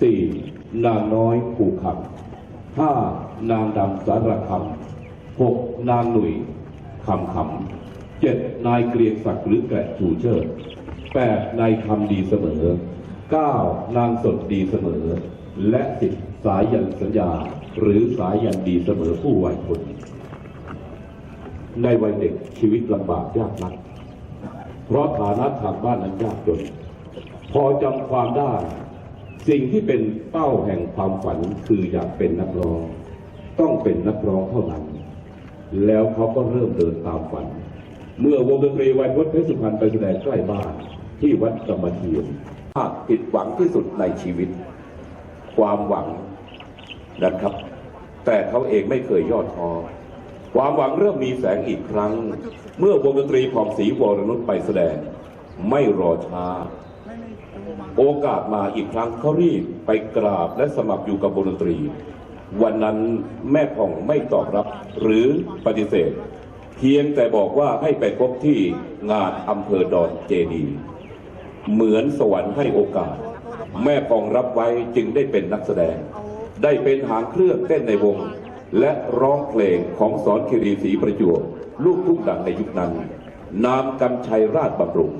สี่นางน้อยผูกคำห้านางดำสารคำหกนางหนุ่ยคำขำเจ็ดนายเกรียงศักดิ์หรือแกะชูเชิดแปดนายคำดีเสมอเก้านางสดดีเสมอ และสิบสายยันสัญญา หรือสายยันดีเสมอผู้วัยคนในวัยเด็กชีวิตลำบากยากนัก เพราะฐานะทางบ้านนั้นยากจน พอจำความได้ สิ่งที่เป็นเป้าแห่งความฝันคืออยากเป็นนักร้อง ต้องเป็นนักร้องเท่านั้น แล้วเขาก็เริ่มเดินตามฝัน เมื่อวงดนตรีวยพจน์เพชรสุพรรณไปแสดงใกล้บ้านที่วัดกรรมเทียนภาคผิดหวังที่สุดในชีวิต ความหวังนะครับ แต่เขาเองไม่เคยย่อท้อความหวังเริ่มมีแสงอีกครั้ง เมื่อวงดนตรีของศรีวรนุชไปแสดง ไม่รอช้า โอกาสมาอีกครั้งเขารีบไปกราบและสมัครอยู่กับวงดนตรี วันนั้นแม่ผ่องไม่ตอบรับหรือปฏิเสธ เพียงแต่บอกว่าให้ไปพบที่งานอำเภอดอนเจดี เหมือนสวรรค์ให้โอกาส แม่ผ่องรับไว้จึงได้เป็นนักแสดง ได้เป็นหางเครื่องเต้นในวง และร้องเพลงของสอนคิรีศรีประจวบลูกทุ่งดังในยุคนั้น นามกำชัยราชบำรุง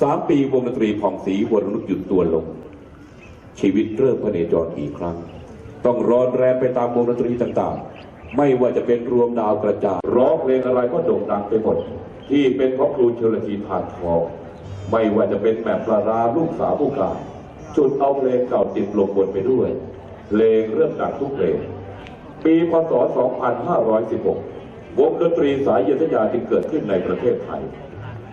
สามปีวงดนตรีผ่องศรีวรนุชหยุดตัวลง ชีวิตเริ่มพเนจรอีกครั้ง ต้องร้อนแรงไปตามวงดนตรีต่างๆ ไม่ว่าจะเป็นรวมดาวกระจายร้องเพลงอะไรก็โด่งดังไปหมด ที่เป็นของครูชลทีทานทองไม่ว่าจะเป็นแบบปลาราลูกสาวผู้กลางจุดเอาเพลงเก่าติดลงบนไปด้วยเพลงเริ่มดังทุกเพลงปีพศ 2516 วงดนตรีสายเยนยาจึงเกิดขึ้นในประเทศไทย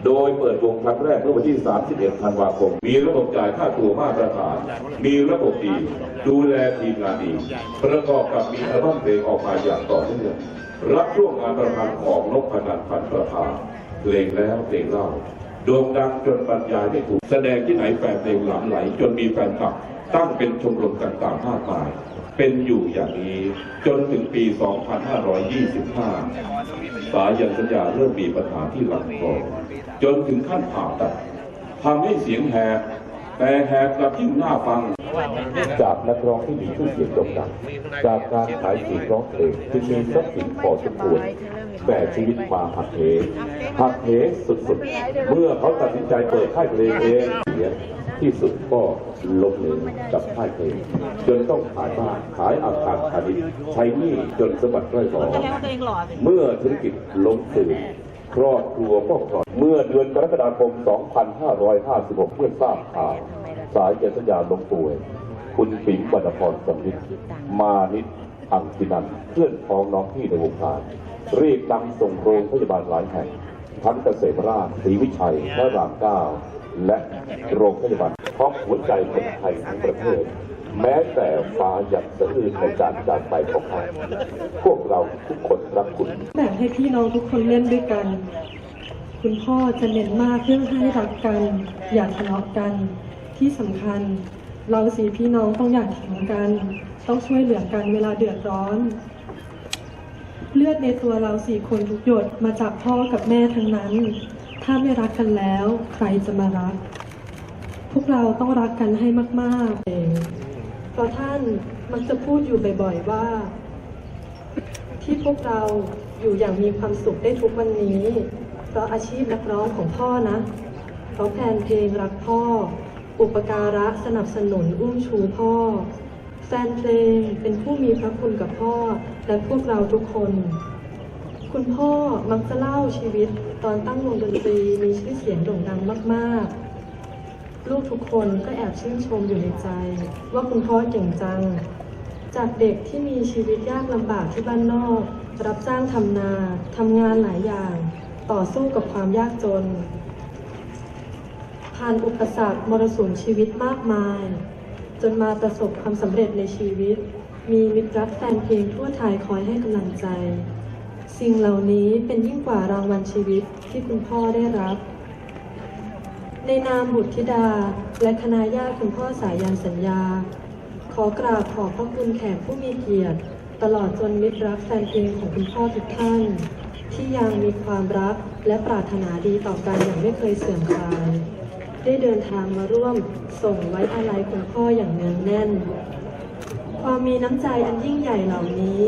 โดยเปิดวงครั้งแรกเมื่อวันที่ 31 ธันวาคม มีระบบจ่ายค่าตัวมาตรฐาน มีระบบดี ดูแลทีมงานดี ประกอบกับมีอัลบั้มเพลงออกมาอย่างต่อเนื่อง รับช่วงงานประพันธ์ของนกพนันท์พันประภาเพลงแล้วเพลงเล่าโด่งดังจนบรรยายไม่ถูก แสดงที่ไหนแฟนเพลงหลั่งไหล จนมีแฟนคลับ ตั้งเป็นชมรมต่างๆมากมาย เป็นอยู่อย่างนี้จนถึงปี 2525 สายันสัญญาเริ่มมีปัญหาที่หลำคอ จนถึงขั้นผ่าตัดทำให้เสียงแหบแต่แหบกลับยิ่งน่าฟัง จากนักร้องที่มีชื่อเสียงโด่งดังจากการขายเสียงร้องเพลงจึงมีทรัพย์สินพอสมควรแต่ชีวิตมาหักเหหักเหสุดๆ เมื่อเขาตัดสินใจเปิดค่ายเพลงเองเสียที่สุดก็ล้มเหลวกับค่ายเพลงจนต้องขายบ้านขายอาคารพาณิชย์ใช้หนี้จนสมบัติไร้หอแสดงว่าตัวเองหล่อสิเมื่อธุรกิจล้มตื่น ครอบครัวก็คลอดเมื่อเดือนกรกฎาคม 2556 เมื่อทราบข่าวสายเจสัญญาลงป่วย คุณสิงห์บรรพรสมฤทธิ์มานิดอังคินันเพื่อนพ้องน้องพี่ในวงการรีบนำส่งโรงพยาบาลหลายแห่งทั้งเกษมราชศรีวิชัยพระรามเก้า และโรงพยาบาลเพราะหัวใจคนไทยทั้งประเทศ แม้แต่ฟ้าหยัดสะอื้นในการจากไปของเขาพวกเราทุกคนรักคุณแบ่งให้พี่น้องทุกคนเล่นด้วยกัน คุณพ่อจะเน้นมากเรื่องให้รักกัน อย่าทะเลาะกันที่สำคัญ เราสี่พี่น้องต้องอย่าทิ้งกัน ต้องช่วยเหลือกันเวลาเดือดร้อนเลือดในตัวเราสี่คนทุกหยดมาจากพ่อกับแม่ทั้งนั้น ถ้าไม่รักกันแล้ว ใครจะมารัก พวกเราต้องรักกันให้มากๆเองเพราะท่านมักจะพูดอยู่บ่อยๆว่า ที่พวกเราอยู่อย่างมีความสุขได้ทุกวันนี้ เพราะอาชีพนักร้องของพ่อนะเพราะแฟนเพลงรักพ่อ อุปการะสนับสนุนอุ้มชูพ่อ แฟนเพลงเป็นผู้มีพระคุณกับพ่อและพวกเราทุกคน คุณพ่อมักจะเล่าชีวิตตอนตั้งวงดนตรีมีชื่อเสียงโด่งดังมากๆ ลูกทุกคนก็แอบชื่นชมอยู่ในใจ ว่าคุณพ่อเก่งจัง จากเด็กที่มีชีวิตยากลำบากที่บ้านนอก รับจ้างทำนาทำงานหลายอย่าง ต่อสู้กับความยากจน ผ่านอุปสรรคมรสุมชีวิตมากมาย จนมาประสบความสำเร็จในชีวิต มีมิตรรักแฟนเพลงทั่วไทยคอยให้กำลังใจ สิ่งเหล่านี้เป็นยิ่งกว่ารางวัลชีวิตที่คุณพ่อได้รับ ในนามบุตรธิดาและคณะญาติคุณพ่อสายันสัญญา ขอกราบขอบพระคุณแขกผู้มีเกียรติ ตลอดจนมิตรรักแฟนเพลงของคุณพ่อทุกท่าน ที่ยังมีความรักและปรารถนาดีต่อกันอย่างไม่เคยเสื่อมคลาย ได้เดินทางมาร่วมส่งไว้อาลัยคุณพ่ออย่างเนืองแน่น ความมีน้ำใจอันยิ่งใหญ่เหล่านี้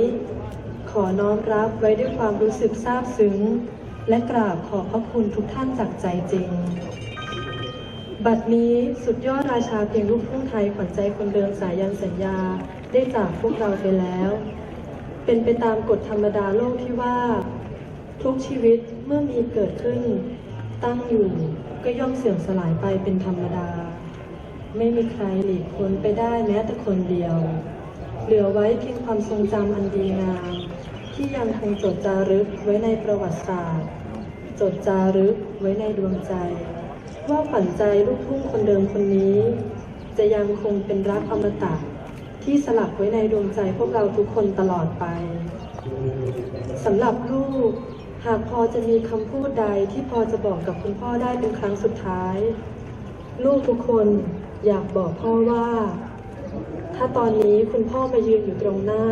ขอน้อมรับไว้ด้วยความรู้สึกซาบซึ้ง และกราบขอบพระคุณทุกท่านจากใจจริง บัดนี้สุดยอดราชาเพลงลูกทุ่งไทยขวัญใจคนเดิมสายันสัญญาได้จากพวกเราไปแล้ว เป็นไปตามกฎธรรมดาโลกที่ว่า ทุกชีวิตเมื่อมีเกิดขึ้น ตั้งอยู่ก็ย่อมเสื่อมสลายไปเป็นธรรมดา ไม่มีใครหลีกพ้นไปได้แม้แต่คนเดียว เหลือไว้เพียงความทรงจำอันดีงาม ที่ยังคงจดจารึกไว้ในประวัติศาสตร์ จดจารึกไว้ในดวงใจ ว่าขวัญใจลูกทุ่งคนเดิมคนนี้ จะยังคงเป็นรักอมตะที่สลักไว้ในดวงใจพวกเราทุกคนตลอดไปสำหรับลูก หากพอจะมีคำพูดใดที่พอจะบอกกับคุณพ่อได้เป็นครั้งสุดท้าย ลูกทุกคนอยากบอกพ่อว่า ถ้าตอนนี้คุณพ่อมายืนอยู่ตรงหน้า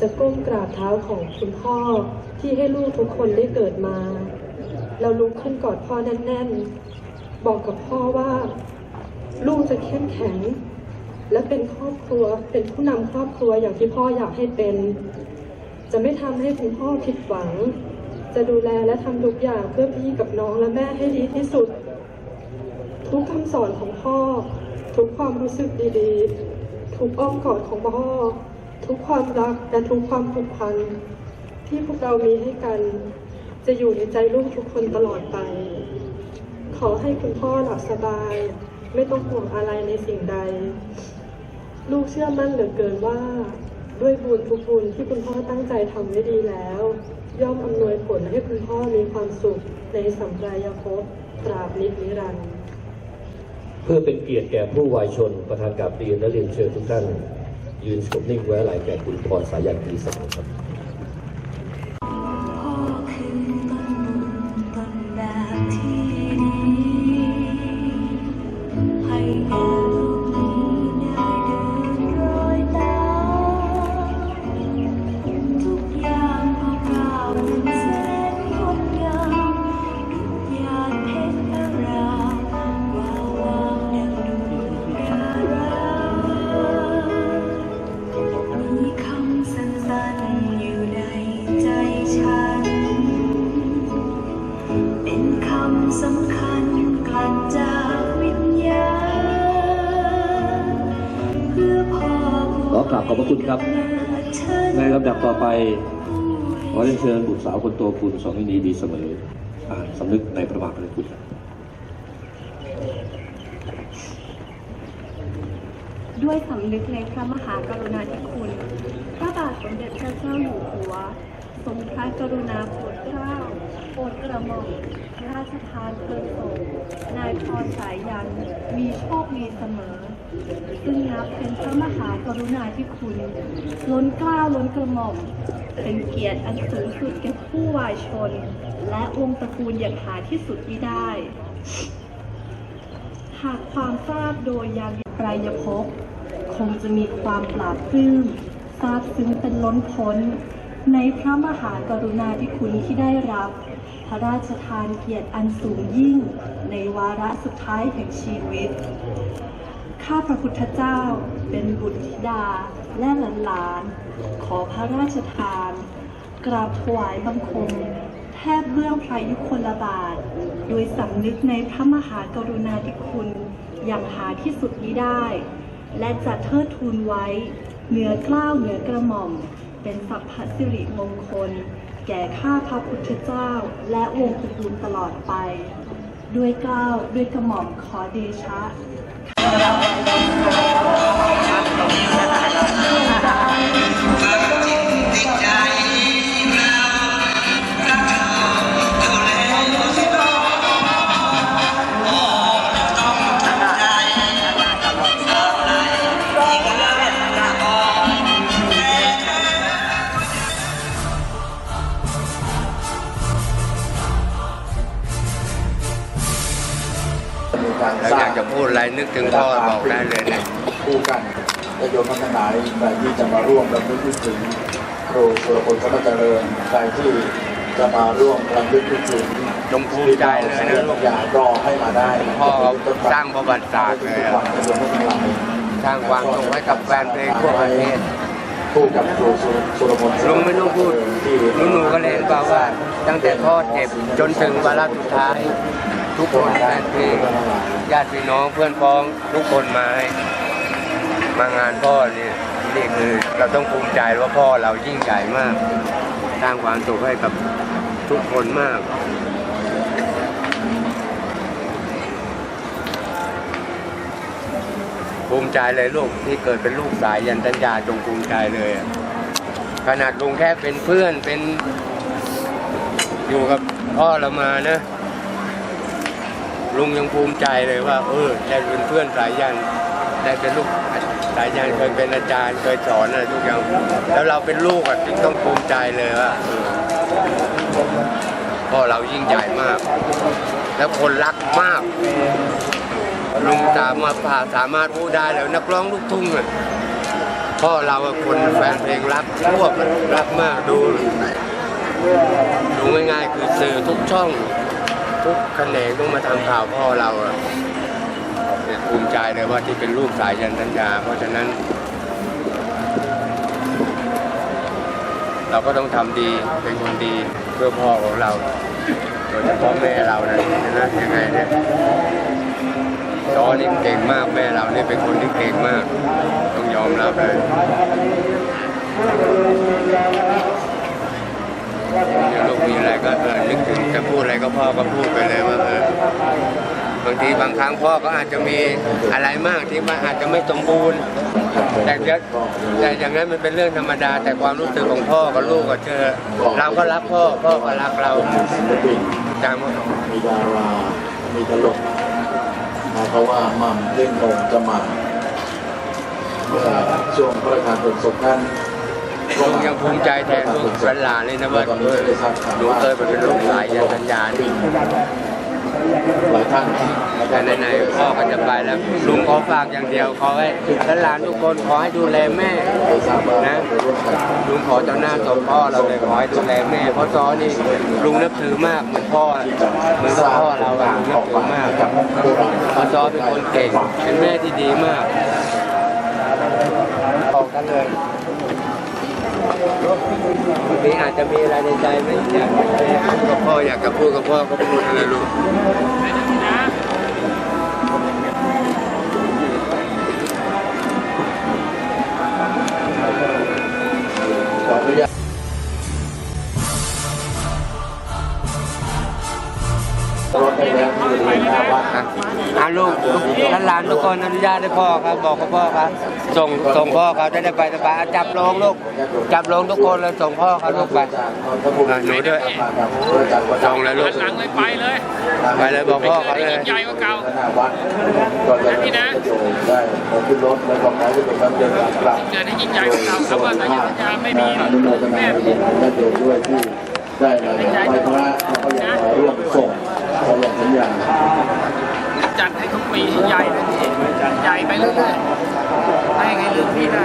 จะก้มกราบเท้าของคุณพ่อที่ให้ลูกทุกคนได้เกิดมาแล้วลุกขึ้นกอดพ่อแน่นๆ บอกกับพ่อว่า ลูกจะเข้มแข็ง และเป็นครอบครัวเป็นผู้นำครอบครัวอย่างที่พ่ออยากให้เป็น จะไม่ทำให้คุณพ่อผิดหวัง จะดูแลและทำทุกอย่างเพื่อพี่กับน้องและแม่ให้ดีที่สุด ทุกคำสอนของพ่อ ทุกความรู้สึกดีๆ ทุกอ้อมกอดของพ่อ ทุกความรักและทุกความผูกพันที่พวกเรามีให้กัน จะอยู่ในใจลูกทุกคนตลอดไป ขอให้คุณพ่อหลับสบาย ไม่ต้องห่วงอะไรในสิ่งใด ลูกเชื่อมั่นเหลือเกินว่า ด้วยบุญทุกบุญที่คุณพ่อตั้งใจทำไว้ดีแล้ว ย่อมอำนวยผลให้คุณพ่อมีความสุขในสัมปรายภพตราบนิจนิรันดร์เพื่อเป็นเกียรติแก่ผู้วายชนประธานกับเรียนและเรียนเชิญทุกท่าน ยืนสงบนิ่งไว้หลายแก่คุณพรสายันตีสังครับ ไปขอเรียนเชิญบุตรสาวคนโตคุณสองนินีดีเสมออ่านสำนึกในพระมหากรุณาธิคุณด้วยสำนึกในพระมหากรุณาธิคุณ พระบาทสมเด็จพระเจ้าอยู่หัว ทรงพระกรุณาโปรดเกล้าโปรดกระหม่อมราชทานเพลิงศพนายพรสายยัน มีโชคดีเสมอ ซึ่งนับเป็นพระมหากรุณาธิคุณ ล้นเกล้าล้นกระหม่อม เป็นเกียรติอันสูงสุดแก่ผู้วายชน และวงศ์ตระกูลอย่างหาที่สุดมิได้ หากความทราบโดยยามไตรยภพคงจะมีความปราบปลื้มซาบซึ้งเป็นล้นพ้น ในพระมหากรุณาธิคุณที่ได้รับ พระราชทานเกียรติอันสูงยิ่ง ในวาระสุดท้ายแห่งชีวิต ข้าพระพุทธเจ้าเป็นบุตรธิดาและหลานๆ ขอพระราชทาน กราบถวายบังคม แทบเบื้องพระยุคลบาท โดยสำนึกในพระมหากรุณาธิคุณอย่างหาที่สุดมิได้ และจะเทิดทูนไว้ เหนือเกล้าวเหนือกระหม่อม เป็นสัพพสิริมงคล แก่ข้าพระพุทธเจ้า และวงศ์ตระกูลตลอดไป ด้วยเกล้าวด้วยกระหม่อมขอเดชะ Thank you. อยากจะพูดอะไรนึกถึงพ่อบอกได้เลยนะคู่กันและโยมทั้งหลายใครที่จะมาร่วมรำลึกนึกถึงครูสุรพลสมัจเจริญใครที่จะมาร่วมรำลึกนึกถึงจงภูมิใจเลยนะลูกอย่ารอให้มาได้พ่อสร้างประวัติศาสตร์เลยอะสร้างความสุขให้กับแฟนเพลงทั่วประเทศ คู่กับครูสุรพลลุงไม่ต้องพูดหนูหนูก็เล่นเปล่าว่า ตั้งแต่พ่อเจ็บจนถึงวาระสุดท้าย ทุกคนแฟนเพลงญาติพี่น้องเพื่อนพ้องทุกคนมาให้มางานพ่อนี่นี่คือเราต้องภูมิใจว่าพ่อเรายิ่งใหญ่มากสร้างความสุขให้กับทุกคนมาก ภูมิใจเลยลูกที่เกิดเป็นลูกสายยันตัญญาจงภูมิใจเลยขนาดลุงแค่เป็นเพื่อนเป็น อยู่กับพ่อเรามานะลุงยังภูมิใจเลยว่า เออได้เป็นเพื่อนสายยันได้เป็นลูกสายยันเคยเป็นอาจารย์เคยสอนอะไรทุกอย่างแล้วเราเป็นลูกอะจึงต้องภูมิใจเลยว่าพ่อเรายิ่งใหญ่มาก แล้วคนรักมาก ลุงสามารถพาสามารถพูดได้เลยนักร้องลูกทุ่งอะพ่อเราคนแฟนเพลงรักทั่วรักมากดู ดูง่ายๆคือสื่อทุกช่อง ทุกแขนงต้องมาทำข่าวพ่อเราเนี่ยภูมิใจเลยว่าที่เป็นลูกสายยันสัญญา เพราะฉะนั้น เราก็ต้องทำดีเป็นคนดีเพื่อพ่อของเราโดยเฉพาะแม่เรานะนะยังไงเนี่ย จอนี่เก่งมากแม่เราเนี่ยเป็นคนที่เก่งมาก ต้องยอมรับเลยเดี๋ยวลูกมีอะไรก็เออนึกถึงจะพูดอะไรก็พ่อก็พูดไปเลยว่าเออบางทีบางครั้งพ่อก็อาจจะมีอะไรมากที่มันอาจจะไม่สมบูรณ์แต่เดี๋ยวแต่อย่างนั้นมันเป็นเรื่องธรรมดา แต่ความรู้สึกของพ่อกับลูกก็เจอเราก็รักพ่อพ่อก็รักเราจำว่ามีดารามีตลก เพราะว่ามัมเล่นงงจะมาเมื่อช่วงพระราชทานเพลิงศพนั้นลุงยังภูมิใจแทนลูกหลานเลยนะว่าเออลุงเคยไปเป็นลูกสายยันสัญญานี่ หลายท่านแต่ไหนๆพ่อก็จะไปแล้วลุงขอฝากอย่างเดียวขอให้หลานทุกคนขอให้ดูแลแม่นะลุงขอต่อหน้าต่อพ่อเราเลยขอให้ดูแลแม่เพราะซอนี่ลุงนับถือมากเหมือนพ่อเหมือนกับพ่อเราอะนับถือมากเพราะซอเป็นคนเก่งเป็นแม่ที่ดีมากออกกันเลยบางทีอา จะมีอะไรในใจไหมอยากจะพูดกับพ่ออยากจะพูดกับพ่อก็พูดอะไรลูก ถไปแล้วที่บริเวณหน้าลูกหลานทุกคนอนุญาตให้พ่อครับ บอกกับพ่อครับ ส่งส่งพ่อเขาจะได้ไปสบายจับลงลูกจับลงทุกคนเลยส่งพ่อเขาลูกไปหนูด้วยส่งเลยลูกหลังเลยไปเลย ไปเลยบอกพ่อเขาเลยใหญ่กว่าเก่าหน้าวัดก็จะได้ได้ขึ้นรถแล้วก็ขอให้ทุกท่านเดินกลับเกิดให้ยิ่งใหญ่กว่าเก่าครับว่าสัญญาสัญญาไม่มีอนุโมทนาบุญญาติโยมด้วยที่ได้มาไหว้พระแล้วก็ยังร่วมส่งขออย่างสัญญา จั ให้ทุกปีใหญ่เลยพี่ใหญ่ไปเรื่อยๆให้ใครลืมพี่ได้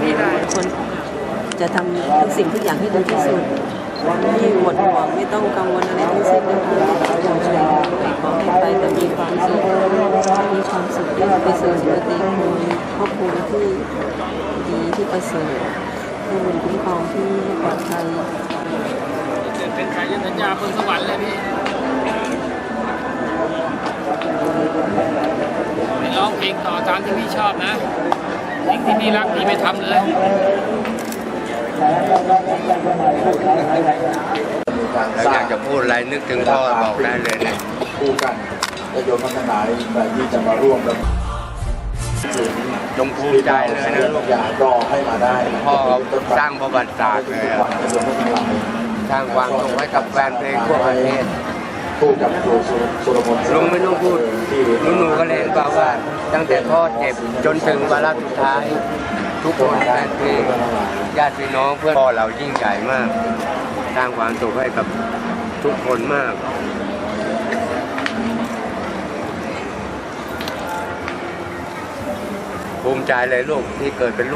พี่ได้คนจะทำทุกสิ่งทุกอย่างให้ดีที่สุดไม่หมดห่วงไม่ต้องกังวลอะไรทั้งสิ้นนะคะขอช่วยด้วยขอให้ไปแต่มีความสุขมีความสุขได้ไปสู่สุคติมีครอบครัวที่ดีที่ประเสริฐผู้บุญคุ้มครองที่ปลอดภัยเป็นสายสัญญาบนสวรรค์เลยพี่ ไปร้องเพลงต่อตามที่พี่ชอบนะสิ่งที่พี่รักพี่ไปทำเลยมีการแล้วสร้าอยางกจะพูดอะไรนึกถึงพ่อบอกได้เลยนะคู่กันและโยมทั้งหลายใครที่จะมาร่วมกับจงภูมิใจเลยนะลูกอย่ารอให้มาได้พ่อสร้างประวัติศาสตร์เลยอะวันโยมทั้งหลายสร้างความสุขให้กับแฟนเพลงทั่วประเทศ คู่กับครูสุรพลลุงไม่ต้องพูดหนูหนูก็เล่นเปล่าว่า ตั้งแต่พ่อเจ็บจนถึงวาระสุดท้าย ทุกคนแฟนเพลงญาติพี่น้องเพื่อนพ่อเรายิ่งใหญ่มากสร้างความสุขให้กับทุกคนมากภูมิใจเลยลูกที่เกิดเป็นลูก